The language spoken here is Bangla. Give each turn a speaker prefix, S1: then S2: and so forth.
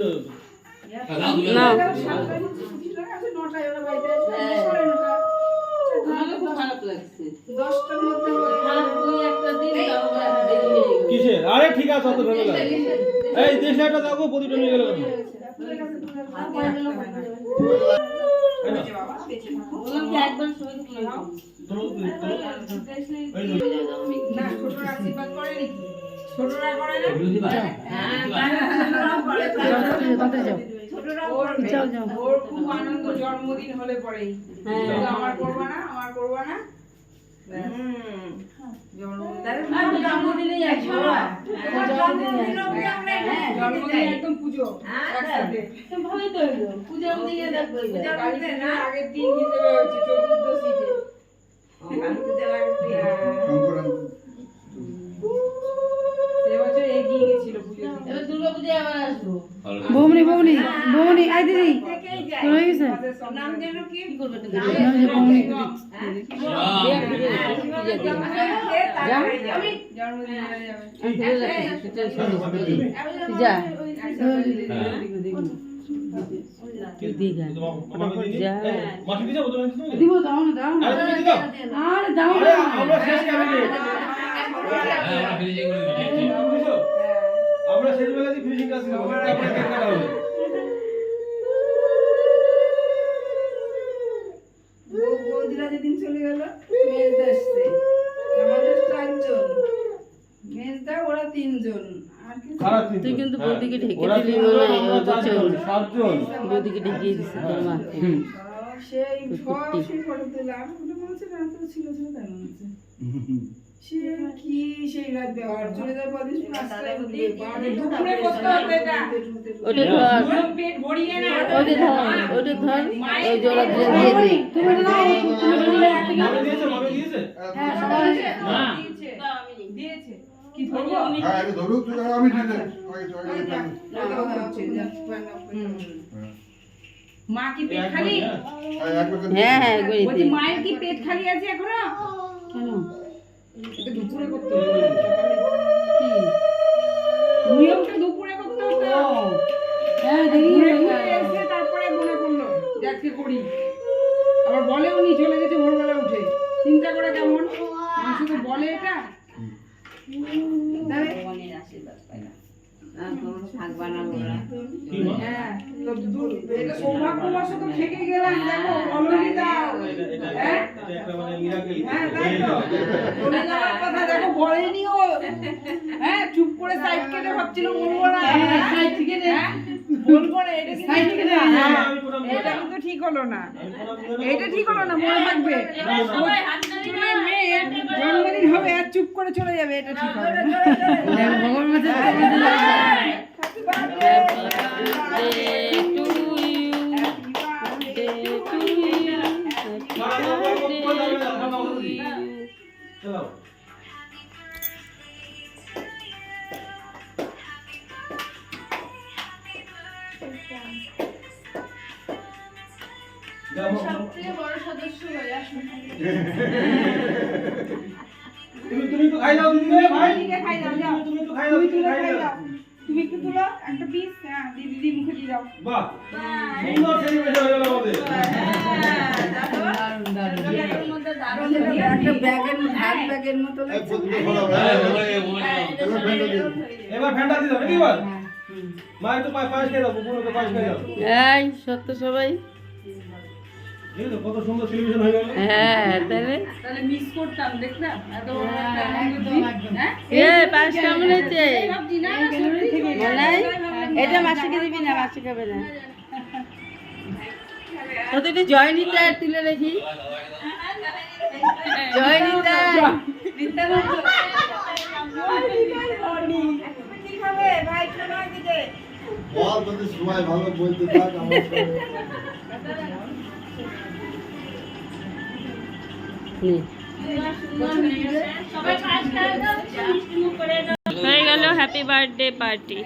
S1: না
S2: কিসের? আরে ঠিক আছে অত ভেবে। এই দেশ লাইটটা দেখো প্রদীপটা নিয়ে গেল না, তোলো, তোলো, তোলো। এই নো-
S3: ওর খুব আনন্দ জন্মদিন হলে পরেই আমার করবা না আমার করবা না। হুম। জন্মদিন- একদম পুজো। একসাথে। আগের দিন হিসেবে হচ্ছে চতুর্দশীতে।
S1: বৌমনি বৌমনি আই দিদি গেছে
S3: নাম যেন কি
S1: নাম যে? দিব দাও না দাও না
S2: আরে দাও।
S1: না
S2: আমরা শেষ? আমরা ফিনিশিং কাজ
S1: তুই কিন্তু। বৌদিকে ঢেকে দিলি হয়, বৌদিকে তোর মা।
S3: সেই সব ফটো ওটা মনে হচ্ছে না তো ছিল ছিল তাই মনে হচ্ছে। সে কি সেই রাত ব্যবহার চলে যাওয়ার পর দিন রাস্তায় দুপুরে করতে হবে এটা।
S1: ওটা ধর
S3: পেট ভরিয়ে না।
S1: ওটা ধর ওটা ধর ওই জোড়া দিয়ে দিয়ে তুমি না
S2: মাকে দিয়েছে।
S4: হ্যাঁ তো আমি ঠিক আছে আগে তো আগে
S3: মা কি পেট খালি
S4: একবার
S1: হ্যাঁ হ্যাঁ করে
S3: বলছি
S1: দে
S3: মায়ের কি পেট খালি আছে এখনও?
S1: হ্যাঁ
S3: চুপ করে সাইড কেটে ভাবছিল বলব না সাইড থেকে হ্যাঁ বলব না এটা সাইড থেকে হ্যাঁ এটা কিন্তু ঠিক হলো না এটা ঠিক হলো না মনে থাকবে চুপ করে চলে যাবে এটা ঠিক হবে। না।
S1: দেখ ভগবান মাঝে
S2: চলো তুমি তুমি তো খাই দাও দিদি ভাই।
S3: দিদিকে খাই দাও, যাও।
S2: তুমি তো খাই দাও
S3: তুমি
S2: তুমি খাই দাও।
S3: তুমি একটু তুলো একটা পিস হ্যাঁ দিদি দিদি মুখে দিয়ে দাও।
S2: বাহ। সুন্দর সেলিব্রেশন হয়ে গেল আমাদের।
S3: একটা ব্যাগের হাত ব্যাগের মতো
S4: এবার ফেলে দিন
S2: এবার ফ্যানটা দিয়ে দাও। নাকি এবার মা একটু পায়ে খেয়ে দাও বুকুনকে পায়েস খেয়ে দাও।
S1: এই সত্য সবাই।
S2: কত সুন্দর সেলিব্রেশন হয়ে গেল।
S1: হ্যাঁ তাহলে?
S3: তাহলে মিস করতাম দেখলাম। এত বড় একটা আনন্দ দিন, হ্যাঁ
S1: এ পাঁচ কেমন হয়েছে?
S3: না
S1: এটা মাসিকে দিবি না মাসি খাবে না। জয় নিতে তুলে রেখি জয় নিতে
S3: ভাই
S4: ভালো বলতে থাক
S1: হয়ে গেল হ্যাপি বার্থডে পার্টি